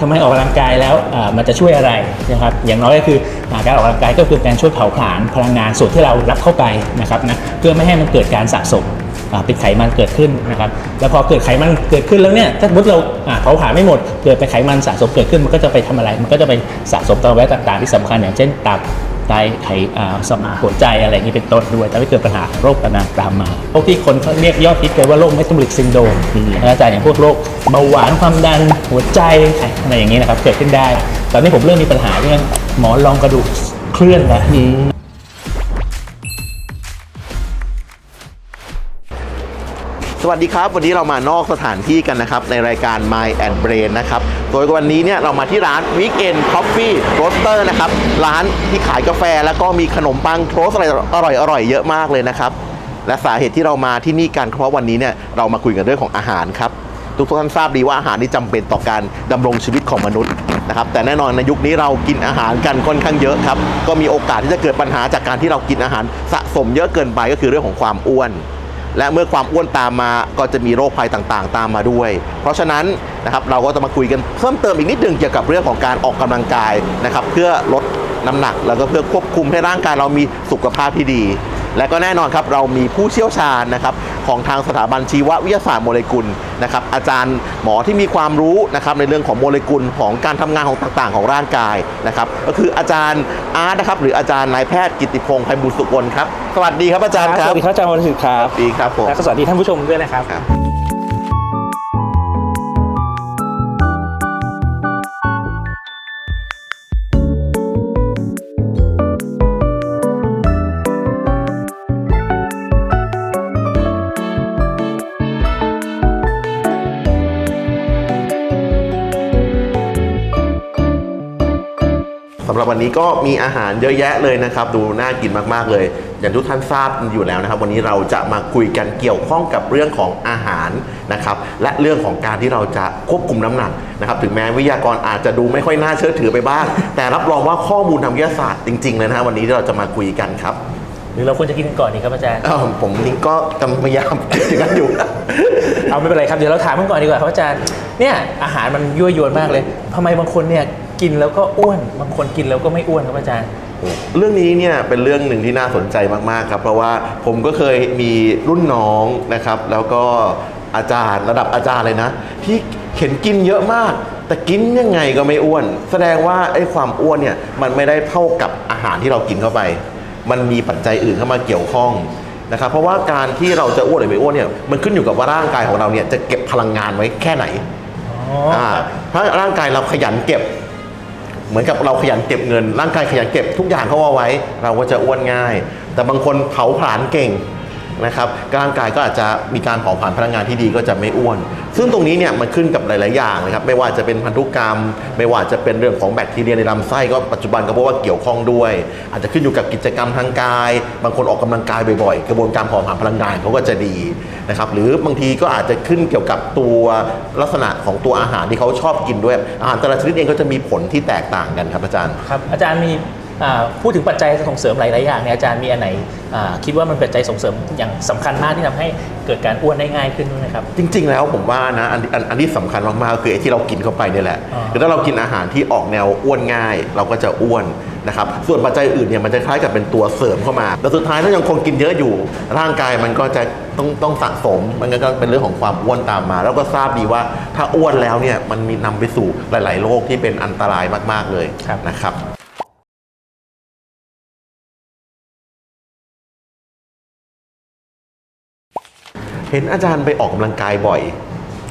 ทำไมออกกำลังกายแล้วมันจะช่วยอะไรนะครับอย่างน้อยก็คือการออกกำลังกายก็คือการช่วยเผาผลาญพลังงานส่วนที่เรารับเข้าไปนะครับนะเพื่อไม่ให้มันเกิดการสะสมเป็นไขมันเกิดขึ้นนะครับแล้วพอเกิดไขมันเกิดขึ้นแล้วเนี่ยถ้าสมมติเราเผาผลาญไม่หมดเกิดไปไขมันสะสมเกิดขึ้นมันก็จะไปทำอะไร มันก็จะไปสะสมต่อไว้ต่างๆที่สำคัญอย่างเช่นตับ ไตไขสมองหัวใจอะไรอย่างนี้เป็นต้นด้วยแต่ไม่เกิดปัญหาโรคต่างๆตามมาพวกที่คนเขาเรียกยอดฮิตกันว่าโรคเมตาบอลิกซินโดมอาจารย์อย่างพวกโรคเบาหวานความดันหัวใจอะไรอย่างนี้นะครับเกิดขึ้นได้ ตอนนี้ผมเริ่มมีปัญหาเรื่องหมอนรองกระดูกเคลื่อนแล้ว วัสดีครับ วันนี้เรามานอกสถานที่กันนะครับ ในรายการ My and Brain นะครับ โดยวันนี้เนี่ยเรามาที่ร้าน Weekend Coffee Roaster นะครับ ร้านที่ขายกาแฟแล้วก็มีขนมปังโทสอะไรอร่อยอร่อยเยอะมากเลยนะครับ และสาเหตุที่เรามาที่นี่กันเพราะวันนี้เนี่ยเรามาคุยกันเรื่องของอาหารครับทุกท่านทราบดีว่าอาหารนี่จำเป็นต่อการดำรงชีวิตของมนุษย์นะครับแต่แน่นอนในยุคนี้เรากินอาหารกันค่อนข้างเยอะครับ ก็มีโอกาสที่จะเกิดปัญหาจากการที่เรากินอาหารสะสมเยอะเกินไปก็คือเรื่องของความอ้วน และเมื่อความอ้วนตามมาก็จะมีโรคภัยต่างๆ ตามมาด้วย เพราะฉะนั้นนะครับเราก็จะมาคุยกันเพิ่มเติมอีกนิดนึงเกี่ยวกับเรื่องของการออกกำลังกายนะครับเพื่อลดน้ำหนักแล้วก็เพื่อควบคุมให้ร่างกายเรามีสุขภาพที่ดี และก็แน่นอนครับเรามีผู้เชี่ยวชาญนะครับของทางสถาบันชีววิทยาศาสตร์โมเลกุลนะครับอาจารย์หมอที่มีความรู้นะครับในเรื่องของโมเลกุลของการทำงานของต่างๆ ของร่างกายนะครับก็คืออาจารย์อาร์ตนะครับหรืออาจารย์นายแพทย์กิตติพงศ์ไพบุญสุกลครับสวัสดีครับอาจารย์คสรับวัสดีครับอาจารย์วันศุกร์ครับดีครับผมและก็สวัสดีท่านผู้ชมด้วยนะครับ วันนี้ก็มีอาหารเยอะแยะเลยนะครับ ดูน่ากินมากๆเลย อย่างทุกท่านทราบอยู่แล้วนะครับ วันนี้เราจะมาคุยกันเกี่ยวข้องกับเรื่องของอาหารนะครับและเรื่องของการที่เราจะควบคุมน้ำหนักนะครับถึงแม้วิทยากรอาจจะดูไม่ค่อยน่าเชื่อถือไปบ้าง แต่รับรองว่าข้อมูลทางวิทยาศาสตร์จริงๆเลยนะฮะวันนี้ที่เราจะมาคุยกันครับหรือเราควรจะกินกันก่อนดีครับอาจารย์อ้าวผมนี่ก็กำพยายามคิดอย่างนั้นอยู่ เอาไม่เป็นไรครับเดี๋ยวเราถามกันก่อนดีกว่าครับอาจารย์เนี่ยอาหารมันยั่วยวนมากเลยทำไมบางคนเนี่ย กินแล้วก็อ้วน บางคนกินแล้วก็ไม่อ้วนครับอาจารย์ เรื่องนี้เนี่ยเป็นเรื่องหนึ่งที่น่าสนใจมากๆครับ เพราะว่าผมก็เคยมีรุ่นน้องนะครับ แล้วก็อาจารย์ระดับอาจารย์เลยนะ ที่เห็นกินเยอะมาก แต่กินยังไงก็ไม่อ้วน แสดงว่าไอ้ความอ้วนเนี่ยมันไม่ได้เท่ากับอาหารที่เรากินเข้าไป มันมีปัจจัยอื่นเข้ามาเกี่ยวข้องนะครับเพราะว่าการที่เราจะอ้วนหรือไม่อ้วนเนี่ยมันขึ้นอยู่กับว่าร่างกายของเราเนี่ยจะเก็บพลังงานไว้แค่ไหนอ๋อออ่าถ้าร่างกายเราขยันเก็บ เหมือนกับเราขยันเก็บเงิน ร่างกายขยันเก็บทุกอย่างเข้าเอาไว้ เราก็จะอ้วนง่าย แต่บางคนเผาผลาญเก่ง นะครับร่างกายก็อาจจะมีการเผาผลาญพลังงานที่ดีก็จะไม่อ้วน ซึ่งตรงนี้เนี่ยมันขึ้นกับหลาย ๆ อย่างนะครับ ไม่ว่าจะเป็นพันธุกรรม ไม่ว่าจะเป็นเรื่องของแบคทีเรียในลำไส้ก็ปัจจุบันก็พราะว่าเกี่ยวข้องด้วย อาจจะขึ้นอยู่กับกิจกรรมทางกาย บางคนออกกำลังกายบ่อย ๆ กระบวนการเผาผลาญพลังงานเขาก็จะดีนะครับ หรือบางทีก็อาจจะขึ้นเกี่ยวกับตัวลักษณะของตัวอาหารที่เขาชอบกินด้วย อาหารแต่ละชนิดเองก็จะมีผลที่แตกต่างกันครับอาจารย์ ครับอาจารย์มี พูดถึงปัจจัยส่งเสริมหลาย ๆ อย่างเนี่ยอาจารย์มีอันไหนอ่าคิดว่ามันเป็นปัจจัยส่งเสริมอย่างสำคัญมากที่ทำให้เกิดการอ้วนได้ง่ายขึ้นด้วยนะครับ จริง ๆ แล้วผมว่านะอันอันอันที่สำคัญมากๆก็คือไอ้ที่เรากินเข้าไปเนี่ยแหละอ่าคือถ้าเรากินอาหารที่ออกแนวอ้วนง่าย เราก็จะอ้วนนะครับส่วนปัจจัยอื่นเนี่ยมันจะคล้ายกับเป็นตัวเสริมเข้ามาแล้วสุดท้ายถ้ายังคงกินเยอะอยู่ ร่างกายมันก็จะต้องต้องสะสม มันก็เป็นเรื่องของความอ้วนตามมา แล้วก็ทราบดีว่าถ้าอ้วนแล้วเนี่ยมันมีนำไปสู่หลาย ๆ โรคที่เป็นอันตรายมาก ๆ เลยครับนะครับ เห็นอาจารย์ไปออกกำลังกายบ่อย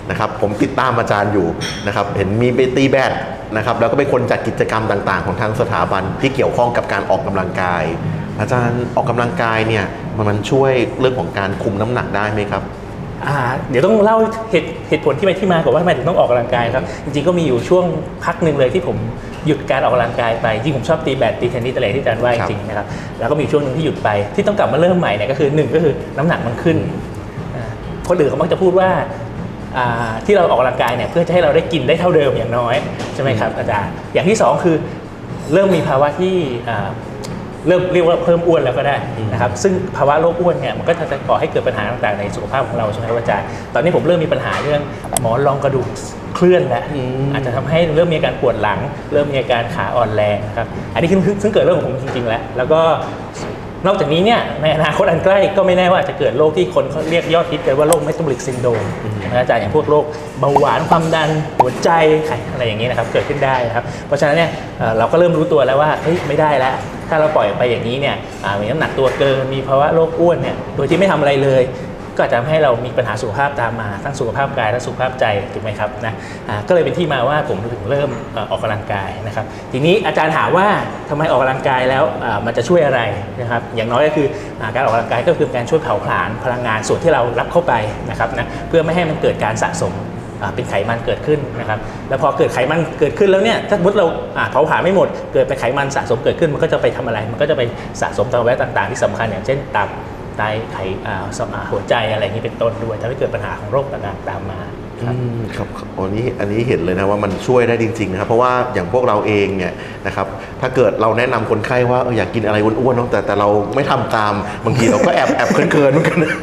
นะครับผมติดตามอาจารย์อยู่นะครับเห็นมีไปตีแบดนะครับแล้วก็เป็นคนจัดกิจกรรมต่าง ๆ ของทางสถาบันที่เกี่ยวข้องกับการออกกำลังกาย อาจารย์ออกกำลังกายเนี่ยมันช่วยเรื่องของการคุมน้ำหนักได้ไหมครับเดี๋ยวต้องเล่าเหตุเหตุผลที่ไปที่มาก่อนว่าทำไมถึงต้องออกกำลังกายครับ จริงๆก็มีอยู่ช่วงพักหนึ่งเลยที่ผมหยุดการออกกำลังกายไปจริงผมชอบตีแบดตีเทนนิสอะไรที่อาจารย์ว่าจริงนะครับแล้วก็มีช่วงหนึ่งที่หยุดไปที่ต้องกลับมาเริ่มใหม่เนี่ยก็คือหนึ่งก็คือน้ำหนักมันขึ้น คนอื่นเขามักจะพูดว่าอ่าที่เราออกกำลังกายเนี่ยเพื่อจะให้เราได้กินได้เท่าเดิมอย่างน้อยใช่ไหมครับอาจารย์อย่างที่สองคือเริ่มมีภาวะที่อ่าเริ่มเรียกว่าเพิ่มอ้วนแล้วก็ได้นะครับซึ่งภาวะโรคอ้วนเนี่ยมันก็จะก่อให้เกิดปัญหาต่างๆในสุขภาพของเราใช่ไหมครับอาจารย์ตอนนี้ผมเริ่มมีปัญหาเรื่องหมอนรองกระดูกเคลื่อนแล้วอืมอาจจะทำให้เริ่มมีอาการปวดหลัง เริ่มมีอาการขาอ่อนแรงนะครับอันนี้คือซึ่งเกิดเรื่องของผมจริงๆแล้ว แล้วก็ นอกจากนี้เนี่ยในอนาคตอันใกล้ก็ไม่แน่ว่าอาจจะเกิดโรคที่คนเขาเรียกยอดฮิตกันว่าโรคเมตาบอลิกซินโดรมนะอาจารย์อย่างพวกโรคเบาหวานความดันหัวใจไขอะไรอย่างนี้นะครับเกิดขึ้นได้นะครับเพราะฉะนั้นเนี่ยเอ่อเราก็เริ่มรู้ตัวแล้วว่าเฮ้ยไม่ได้แล้ว ถ้าเราปล่อยไปอย่างนี้เนี่ยอ่ามีน้ำหนักตัวเกินมีภาวะโรคอ้วนเนี่ยโดยที่ไม่ทำอะไรเลย ก็อาจจะทำให้เรามีปัญหาสุขภาพตามมาทั้งสุขภาพกายและสุขภาพใจถูกไหมครับนะก็เลยเป็นที่มาว่าผมถึงเริ่มออออกกำลังกายนะครับทีนี้อาจารย์ถามว่าทำไมออกกำลังกายแล้วมันจะช่วยอะไรนะครับอย่างน้อยก็คืออการออกกำลังกายก็คือการช่วยเผาผลาญพลังงานส่วนที่เรารับเข้าไปนะครับนะเพื่อไม่ให้มันเกิดการสะสมเป็นไขมันเกิดขึ้นนะครับ แล้วพอเกิดไขมันเกิดขึ้นแล้วเนี่ย ถ้าสมมติเราเผาผลาญไม่หมด เกิดเป็นไขมันสะสมเกิดขึ้น มันก็จะไปทำอะไร มันก็จะไปสะสมตามแวะต่างๆ ที่สำคัญอย่างเช่นตับ ไตไขสมองหัวใจอะไรอย่างนี้เป็นต้นด้วยทำให้เกิดปัญหาของโรคต่างๆตามมา ครับอืมครับครับอันนี้อันนี้เห็นเลยนะว่ามันช่วยได้จริงๆนะครับเพราะว่าอย่างพวกเราเองเนี่ยนะครับถ้าเกิดเราแนะนำคนไข้ว่าเอออยากกินอะไรอ้วนๆเนาะแต่แต่เราไม่ทำตามบางทีเราก็แอบแอบเคินๆเหมือนกันนะ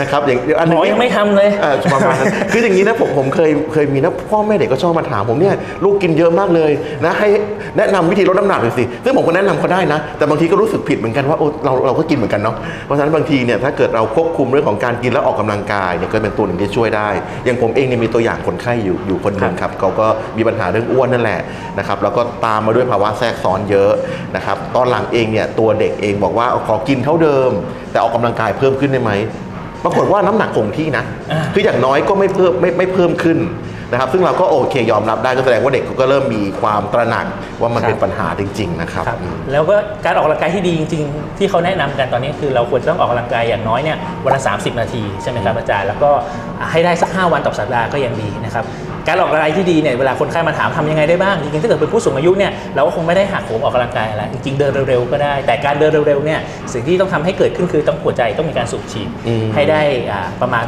นะครับอย่างอันหมนี้อยังไม่ทำเลยเออประมาณนั้นคืออย่างนี้นะผมผมเคยเคยมีนะพ่อแม่เด็กก็ชอบมาถามผมเนี่ยลูกกินเยอะมากเลยนะให้แนะนำวิธีลดน้ำหนักหน่อยสิซึ่งผมก็แนะนำเขาได้นะ แต่บางทีก็รู้สึกผิดเหมือนกันว่าโอ้เราเราก็กินเหมือนกันเนาะเพราะฉะนั้นบางทีเนี่ยถ้าเกิดเราควบคุมเรื่องของการกินและออกกำลังกายเนี่ยก็เป็นตัวหนึ่งที่ช่วยได้ อย่างผมเองเนี่ยมีตัวอย่างคนไข้อยู่อยู่คนหนึ่งครับเขาก็มีปัญหาเรื่องอ้วนนั่นแหละนะครับแล้วก็ตามมาด้วยภาวะแทรกซ้อนเยอะนะครับตอนหลังเองเนี่ยตัวเด็กเองบอกว่าขอกินเท่าเดิม แต่ออกกำลังกายเพิ่มขึ้นได้ไหมปรากฏว่าน้ำหนักคงที่นะอ่าคืออย่างน้อยก็ไม่เพิ่มไม่ไม่เพิ่มขึ้น นะครับซึ่งเราก็โอเคยอมรับได้ก็แสดงว่าเด็กก็เริ่มมีความตระหนักว่ามันเป็นปัญหาจริง ๆ นะครับครับอืมแล้วก็การออกกำลังกายที่ดีจริง ๆ ที่เขาแนะนำกันตอนนี้คือเราควรจะต้องออกกำลังกายอย่างน้อยเนี่ยวันละ30 นาทีใช่ไหมครับอาจารย์ แล้วก็ให้ได้สัก 5 วันต่อสัปดาห์ก็ยังดีนะครับ การออกกำลังกายที่ดีเนี่ยเวลาคนไข้มาถามทำยังไงได้บ้างจริงๆถ้าเกิดเป็นผู้สูงอายุเนี่ยเราก็คงไม่ได้หักโหมออกกำลังกายอะไรจริงๆเดินเร็วๆก็ได้ แต่การเดินเร็วๆเนี่ยสิ่งที่ต้องทำให้เกิดขึ้นคือต้องหัวใจต้องมีการสูบฉีดอืม ให้ได้อ่าประมาณ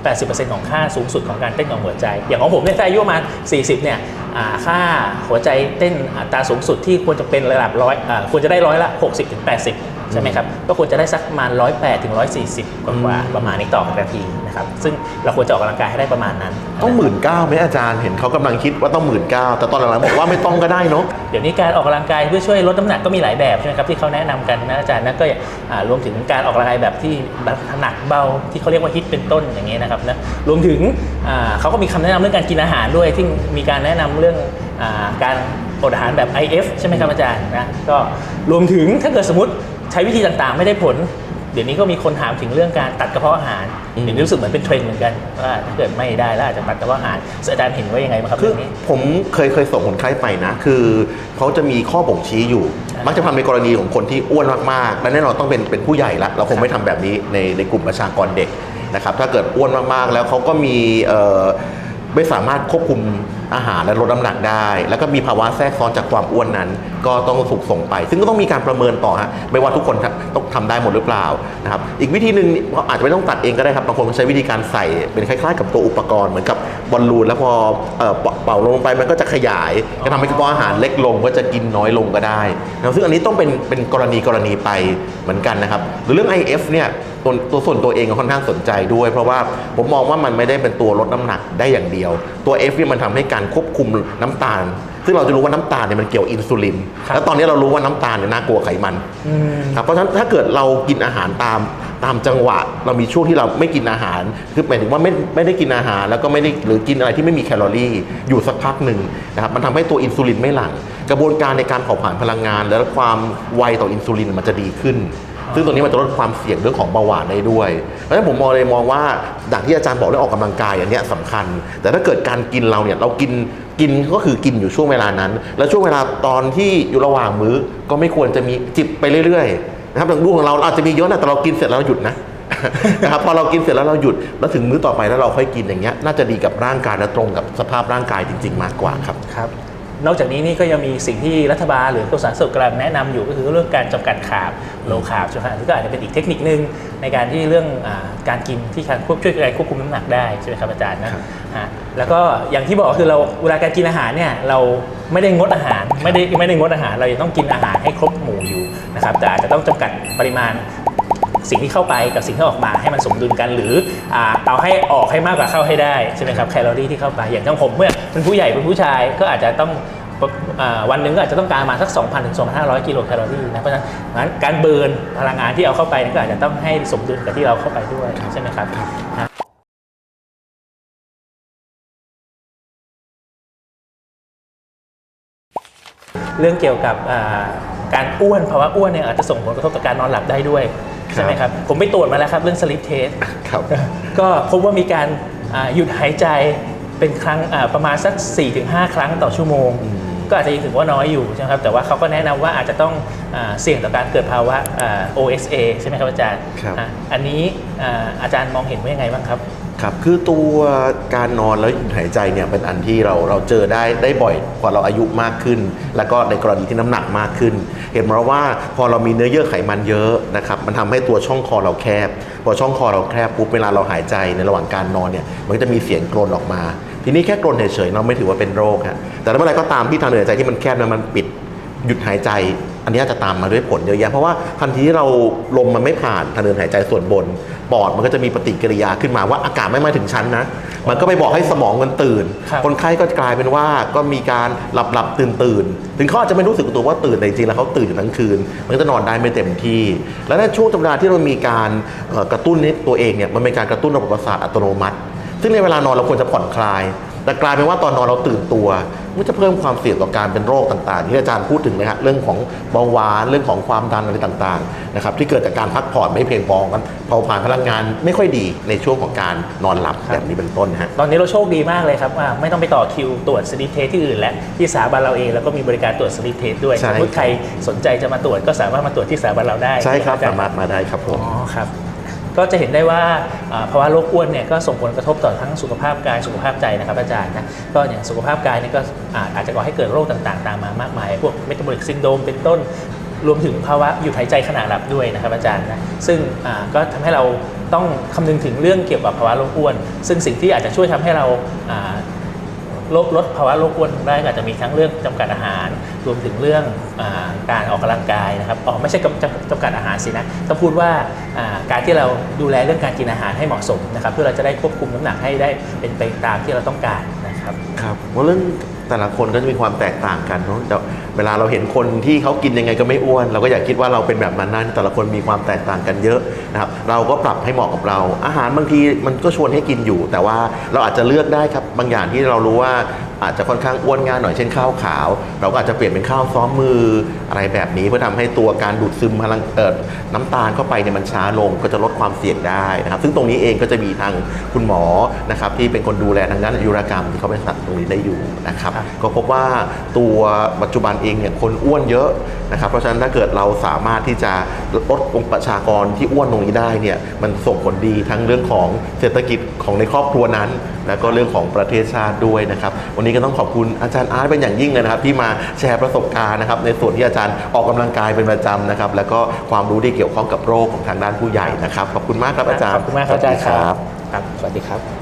60-80%ของค่าสูงสุดของการเต้นของหัวใจ อย่างของผมเนี่ยถ้าอายุประมาณ40เนี่ยอ่าค่าหัวใจเต้นอัตราสูงสุดที่ควรจะเป็นระดับร้อยอ่าควรจะได้ร้อยละ 60-80 ใช่ไหมครับก็ควรจะได้สักประมาณ 108ถึง140 กว่ากว่าประมาณนี้ต่อนาที นะครับซึ่งเราควรจะออกกำลังกายให้ได้ประมาณนั้น ต้องหมื่นเก้าไหมอาจารย์เห็นเขากำลังคิดว่าต้องหมื่นเก้าแต่ตอนหลังๆบอกว่าไม่ต้องก็ได้เนาะเดี๋ยวนี้การออกกำลังกายเพื่อช่วยลดน้ำหนักก็มีหลายแบบใช่ไหมครับที่เขาแนะนำกันนะอาจารย์นะก็อ่ารวมถึงการออกกำลังกายแบบที่แบบหนักเบาที่เขาเรียกว่าฮิตเป็นต้นอย่างเงี้ยนะครับนะรวมถึงอ่าเขาก็มีคำแนะนำเรื่องการกินอาหารด้วยที่มีการแนะนำเรื่องอาการอดอาหารแบบ IF ใช่ไหมครับอาจารย์นะก็รวมถึงถ้าเกิดสมมติใช้วิธีต่างๆ ไม่ได้ผล เดี๋ยวนี้ก็มีคนถามถึงเรื่องการตัดกระเพาะอาหารอืมเดี๋ยวนี้รู้สึกเหมือนเป็นเทรนด์เหมือนกันว่าถ้าเกิดไม่ได้แล้วอาจจะตัดกระเพาะอาหารอาจารย์เห็นว่ายังไงบ้างครับคือเรื่องนี้ ผมเคยเคยส่งคนไข้ไปนะ คือเขาจะมีข้อบ่งชี้อยู่ มักจะทำในกรณีของคนที่อ้วนมากๆและแน่นอนต้องเป็นเป็นผู้ใหญ่ละเราคงไม่ทำแบบนี้ในในกลุ่มประชากรเด็กนะครับถ้าเกิดอ้วนมากๆแล้วเขาก็มีเอ่อไม่สามารถควบคุม อาหารและลดน้ำหนักได้ แล้วก็มีภาวะแทรกซ้อนจากความอ้วนนั้น ก็ต้องถูกส่งไป ซึ่งก็ต้องมีการประเมินต่อฮะไม่ว่าทุกคนต้องทำได้หมดหรือเปล่านะครับอีกวิธีหนึ่งอาจจะไม่ต้องตัดเองก็ได้ครับบางคนก็ใช้วิธีการใส่เป็นคล้ายๆ กับตัวอุปกรณ์เหมือนกับบอลลูนแล้วพอเอ่อเป่าลงไปมันก็จะขยายก็ทำให้กระเพาะอาหารเล็กลงก็จะกินน้อยลงก็ได้นะซึ่งอันนี้ต้องเป็นเป็นกรณีกรณีไปเหมือนกันนะครับหรือเรื่อง IF เนี่ยตัวตัวส่วนตัวเองก็ค่อนข้างสนใจด้วย เพราะว่าผมมองว่ามันไม่ได้เป็นตัวลดน้ำหนักได้อย่างเดียว ตัว F เนี่ยมันทำให้การควบคุมน้ำตาล ซึ่งเราจะรู้ว่าน้ำตาลเนี่ยมันเกี่ยวอินซูลินครับแล้วตอนนี้เรารู้ว่าน้ำตาลเนี่ยน่ากลัวไขมันอืมครับเพราะฉะนั้นถ้าเกิดเรากินอาหารตามตามจังหวะ เรามีช่วงที่เราไม่กินอาหาร คือหมายถึงว่าไม่ไม่ได้กินอาหาร แล้วก็ไม่ได้หรือกินอะไรที่ไม่มีแคลอรี่อยู่สักพักหนึ่งนะครับมันทำให้ตัวอินซูลินไม่หลั่งกระบวนการในการเผาผลาญพลังงาน และความไวต่ออินซูลินมันจะดีขึ้น ซึ่งตัวนี้มันจะลดความเสี่ยงเรื่องของเบาหวานได้ด้วย เพราะฉะนั้นผมมองเลยมองว่าดังที่อาจารย์บอกเรื่องออกกำลังกายอันนี้ยสำคัญ แต่ถ้าเกิดการกินเราเนี่ยเรากินกินก็คือกินอยู่ช่วงเวลานั้น แล้วช่วงเวลาตอนที่อยู่ระหว่างมื้อก็ไม่ควรจะมีจิบไปเรื่อยๆนะครับอย่างลูกของเราเราอาจจะมีเยอะนะแต่เรากินเสร็จแล้วเราหยุดนะนะครับพอเรากินเสร็จแล้วเราหยุดแล้วถึงมื้อต่อไปแล้วเราค่อยกินอย่างเงี้ยน่าจะดีกับร่างกายและตรงกับสภาพร่างกายจริง ๆ มากกว่าครับครับ นอกจากนี้นี่ก็ยังมีสิ่งที่รัฐบาลหรือกระทรวงสาธารณสุขกำลังแนะนำอยู่ก็คือเรื่องการจำกัดคาร์บโลคาร์บใช่ไหมที่ก็อาจจะเป็นอีกเทคนิคนึงในการที่เรื่องอาการกินที่การควบช่วยการควบคุมน้ำหนักได้ใช่ไหมครับอาจารย์นะครับฮะแล้วก็อย่างที่บอกคือเราเวลาการกินอาหารเนี่ยเราไม่ได้งดอาหารไม่ได้ไม่ได้งดอาหาร เรายังต้องกินอาหารให้ครบหมู่อยู่นะครับแต่อาจจะต้องจำกัดปริมาณ สิ่งที่เข้าไปกับสิ่งที่ออกมาให้มันสมดุลกันหรืออ่าเอาให้ออกให้มากกว่าเข้าให้ได้ใช่ไหมครับแคลอรี่ที่เข้าไปอย่างทั้งผมเมื่อเป็นผู้ใหญ่เป็นผู้ชายก็อาจจะต้องอ่าวันหนึ่งก็อาจจะต้องการมาสัก 2,000ถึง2,500 กิโลแคลอรี่นะเพราะฉะนั้นงั้นการเบิร์นพลังงานที่เอาเข้าไปนี่ก็อาจจะต้องให้สมดุลกับที่เราเข้าไปด้วยใช่ไหมครับเรื่องเกี่ยวกับอ่าการอ้วนภาวะอ้วนเนี่ยอาจจะส่งผลกระทบต่อการนอนหลับได้ด้วย ใช่ไหมครับ ผมไปตรวจมาแล้วครับเรื่อง sleep test ครับก็พบว่ามีการอ่าหยุดหายใจเป็นครั้งอ่าประมาณสัก 4-5 ครั้งต่อชั่วโมง ก็อาจจะยังถือว่าน้อยอยู่ใช่ไหมครับแต่ว่าเขาก็แนะนำว่าอาจจะต้องอาเสี่ยงต่อการเกิดภาวะอ่า OSA ใช่ไหมครับอาจารย์ครับอะอันนี้อ่าอาจารย์มองเห็นว่ายังไงบ้างครับ ครับคือตัวการนอนแล้วหยุดหายใจเนี่ยเป็นอันที่เราเราเจอได้ได้บ่อยกว่าเราอายุมากขึ้น แล้วก็ในกรณีที่น้ำหนักมากขึ้น เห็นไหมว่าพอเรามีเนื้อเยื่อไขมันเยอะนะครับมันทำให้ตัวช่องคอเราแคบ พอช่องคอเราแคบปุ๊บเวลาเราหายใจในระหว่างการนอนเนี่ยมันก็จะมีเสียงกรนออกมา ทีนี้แค่กรนเฉยๆเราไม่ถือว่าเป็นโรคฮะแต่ถ้าเมื่อไหรก็ตามที่ทางเดินหายใจที่มันแคบเนี่ยมันปิดหยุดหายใจ อันนี้จะตามมาด้วยผลเยอะแยะเพราะว่าทันทีที่เราลมมันไม่ผ่านทางเดินหายใจส่วนบนปอดมันก็จะมีปฏิกิริยาขึ้นมาว่าอากาศไม่มาถึงชั้นนะมันก็ไปบอกให้สมองมันตื่นครับคนไข้ก็กลายเป็นว่าก็มีการหลับหลับตื่นตื่นๆถึงเขาอาจจะไม่รู้สึกตัวว่าตื่นแต่จริงๆแล้วเขาตื่นอยู่ทั้งคืน มันก็จะนอนได้ไม่เต็มที่ แล้วในช่วงจังหวะที่เรามีการเอ่อกระตุ้นให้ตัวเองเนี่ยมันเป็นการกระตุ้นระบบประสาทอัตโนมัติ ซึ่งในเวลานอนเราควรจะผ่อนคลาย แต่กลายเป็นว่าตอนนอนเราตื่นตัว มันจะเพิ่มความเสี่ยงต่อการเป็นโรคต่างๆ ที่อาจารย์พูดถึงนะฮะเรื่องของเบาหวานเรื่องของความดันอะไรต่างๆนะครับที่เกิดจากการพักผ่อนไม่เพียงพอกันเผาผลาญพลังงานไม่ค่อยดีในช่วงของการนอนหลับแบบนี้เป็นต้นนะฮะตอนนี้เราโชคดีมากเลยครับว่าไม่ต้องไปต่อคิวตรวจ sleep test ที่อื่นและที่สถาบันเราเองแล้วก็มีบริการตรวจ sleep test ด้วยใช่สมมติใครสนใจจะมาตรวจก็สามารถมาตรวจที่สถาบันเราได้ใช่ครับอาจาสามารถมาได้ครับผมอ๋อครับ ก็จะเห็นได้ว่าภาวะโรคอ้วนเนี่ยก็ส่งผลกระทบต่อทั้งสุขภาพกายสุขภาพใจนะครับอาจารย์นะก็อย่างสุขภาพกายเนี่ยก็อาจจะก่อให้เกิดโรคต่างๆ ตามมามากมาย พวกเมตาบอลิกซินโดมเป็นต้นรวมถึงภาวะหยุดหายใจขณะหลับด้วยนะครับอาจารย์นะซึ่งก็ทำให้เราต้องคำนึงถึงเรื่องเกี่ยวกับภาวะโรคอ้วน ซึ่งสิ่งที่อาจจะช่วยทำให้เรา ลดลดภาวะโรคอ้วนได้ก็อาจจะมีทั้งเรื่องจำกัดอาหาร รวมถึงเรื่องอการออกกำลังกายนะครับอ๋อไม่ใช่จำจำกัดอาหารสินะต้องพูดว่าการที่เราดูแลเรื่องการกินอาหารให้เหมาะสมนะครับเพื่อเราจะได้ควบคุมน้ำหนักให้ได้เป็นไปตามที่เราต้องการนะครับครับเพราะเรื่อง แต่ละคนก็จะมีความแตกต่างกันเนาะแต่เวลาเราเห็นคนที่เขากินยังไงก็ไม่อ้วน เราก็อยากคิดว่าเราเป็นแบบนั้นนั่นแต่ละคนมีความแตกต่างกันเยอะนะครับ เราก็ปรับให้เหมาะกับเรา อาหารบางทีมันก็ชวนให้กินอยู่ แต่ว่าเราอาจจะเลือกได้ครับบางอย่างที่เรารู้ว่า อาจจะค่อนข้างอ้วนง่ายหน่อยเช่นข้าวขาว เราก็อาจจะเปลี่ยนเป็นข้าวซ้อมมืออะไรแบบนี้ เพื่อทำให้ตัวการดูดซึมพลังเอ่อน้ำตาลเข้าไปเนี่ยมันช้าลงก็จะลดความเสี่ยงได้นะครับซึ่งตรงนี้เองก็จะมีทางคุณหมอนะครับที่เป็นคนดูแลทางด้านอายุรกรรมที่เขาเป็นสัตว์ตรงนี้ได้อยู่นะครับครับก็พบว่าตัวปัจจุบันเองเนี่ยคนอ้วนเยอะนะครับเพราะฉะนั้นถ้าเกิดเราสามารถที่จะลดองค์ประชากรที่อ้วนตรงนี้ได้เนี่ยมันส่งผลดีทั้งเรื่องของเศรษฐกิจของในครอบครัวนั้น แล้วก็เรื่องของประเทศชาติด้วยนะครับวันนี้ก็ต้องขอบคุณอาจารย์อาร์ตเป็นอย่างยิ่งเลยนะครับที่มาแชร์ประสบการณ์นะครับในส่วนที่อาจารย์ออกกำลังกายเป็นประจำนะครับแล้วก็ความรู้ที่เกี่ยวข้องกับโรคของทางด้านผู้ใหญ่นะครับขอบคุณมากครับอาจารย์ขอบคุณมากครับอาจารย์สวัสดีครับครับ สวัสดีครับ